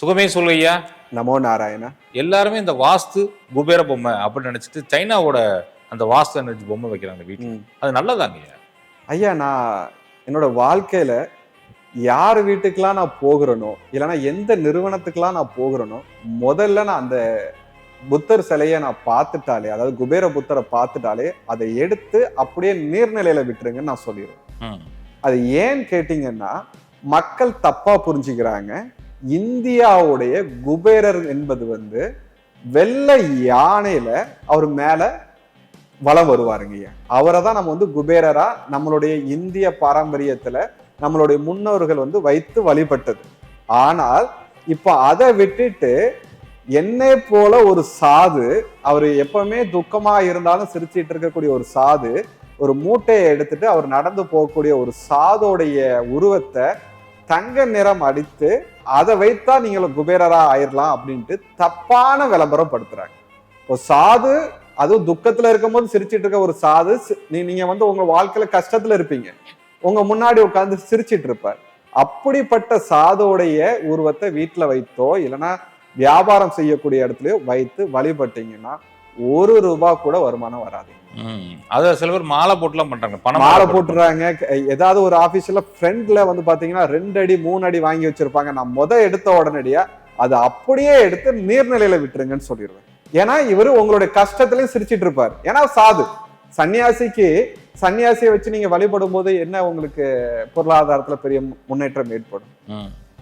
சுகமே சொல்லையா நமோ நாராயணா. எல்லாருமே இந்த வாஸ்து குபேர பொம்மை அப்படின்னு நினைச்சிட்டு சைனாவோட அந்த வாஸ்து நினைச்சு பொம்மை வைக்கிறாங்க வீட்டுல. அது நல்லதாங்க ஐயா நான் என்னோட வாழ்க்கையில யார் வீட்டுக்கெல்லாம் நான் போகிறேனோ இல்லைன்னா எந்த நிறுவனத்துக்கெல்லாம் நான் போகிறேனோ முதல்ல நான் அந்த புத்தர் சிலையை நான் பார்த்துட்டாலே அதாவது குபேர புத்தரை பார்த்துட்டாலே அதை எடுத்து அப்படியே நீர்நிலையில விட்டுருங்கன்னு நான் சொல்லிடுவேன். அது ஏன் கேட்டீங்கன்னா மக்கள் தப்பா புரிஞ்சுக்கிறாங்க. இந்தியாவுடைய குபேரர் என்பது வந்து வெள்ளை யானையில அவர் மேல வலம் வருவாருங்கய்யா அவரை தான் நம்ம வந்து குபேரரா நம்மளுடைய இந்திய பாரம்பரியத்துல நம்மளுடைய முன்னோர்கள் வந்து வைத்து வழிபட்டது. ஆனால் இப்ப அதை விட்டுட்டு என்னை போல ஒரு சாது அவர் எப்பவுமே துக்கமா இருந்தாலும் சிரிச்சிட்டு இருக்கக்கூடிய ஒரு சாது ஒரு மூட்டையை எடுத்துட்டு அவர் நடந்து போகக்கூடிய ஒரு சாதோடைய உருவத்தை தங்க நிறம் அடித்து அதை வைத்தா நீங்கள் குபேரரா ஆயிரலாம் அப்படின்ட்டு தப்பான விளம்பரம் படுத்துறாங்க. ஒரு சாது அதுவும் துக்கத்துல இருக்கும்போது சிரிச்சிட்டு இருக்க ஒரு சாது நீ- நீங்க வந்து உங்க வாழ்க்கையில கஷ்டத்துல இருப்பீங்க. உங்க முன்னாடி உட்காந்து சிரிச்சிட்டு இருப்பார். அப்படிப்பட்ட சாதோடைய உருவத்தை வீட்டுல வைத்தோ இல்லைன்னா வியாபாரம் செய்யக்கூடிய இடத்துலயோ வைத்து வழிபட்டீங்கன்னா ஒரு ரூபாய் கூட வருமானம் வராது. அத சில பேர் மாலை போட்டுலாம் பண்றாங்க. பணம் மாலை போட்டுறாங்க. ஏதாவது ஒரு ஆபீஸ்ல ஃப்ரண்ட்ல வந்து பாத்தீங்கன்னா ரெண்டு அடி மூணு அடி வாங்கி வச்சிருப்பாங்க. நான் முத எடுத்த உடனடியா அதை அப்படியே எடுத்து நீர்நிலையில விட்டுருங்கன்னு சொல்லிடுவேன். ஏன்னா இவரு உங்களுடைய கஷ்டத்திலயும் சிரிச்சிட்டு இருப்பார். ஏன்னா சாது. சன்னியாசிக்கு சன்னியாசியை வச்சு நீங்க வழிபடும் போது என்ன உங்களுக்கு பொருளாதாரத்துல பெரிய முன்னேற்றம் ஏற்படும்.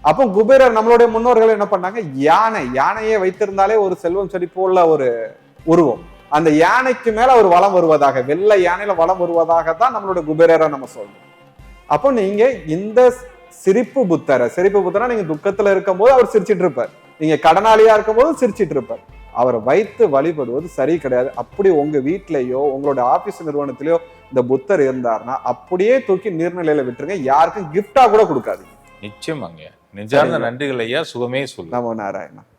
அப்போ குபேரர் நம்மளுடைய முன்னோர்கள் என்ன பண்ணாங்க? யானை. யானையை வைத்திருந்தாலே ஒரு செல்வம் செழிப்பு உள்ள ஒரு உருவம். அந்த யானைக்கு மேல ஒரு வளம் வருவதாக வெள்ளை யானையில வளம் வருவதாக தான் நம்மளோட குபேரரை நம்ம சொல்றோம். அப்போ நீங்க இந்த சிரிப்பு புத்தரை சிரிப்பு புத்தரை நீங்க துக்கத்துல இருக்கும்போது அவர் சிரிச்சிட்டு இருப்பார். நீங்க கடனாளியா இருக்கும்போது சிரிச்சிட்டு இருப்பார். அவரை வைத்து வழிபடுவது சரி கிடையாது. அப்படி உங்க வீட்லயோ உங்களோட ஆபீஸ் நிறுவனத்திலயோ இந்த புத்தர் இருந்தாருன்னா அப்படியே தூக்கி நீர்நிலையில விட்டுருங்க. யாருக்கும் gift-ஆ கூட கொடுக்காதீங்க. நிச்சயமாங்க. நிஜார்ந்த நன்றிகள் ஐயா. சுகமே சொல்லு. நமோ நாராயணா.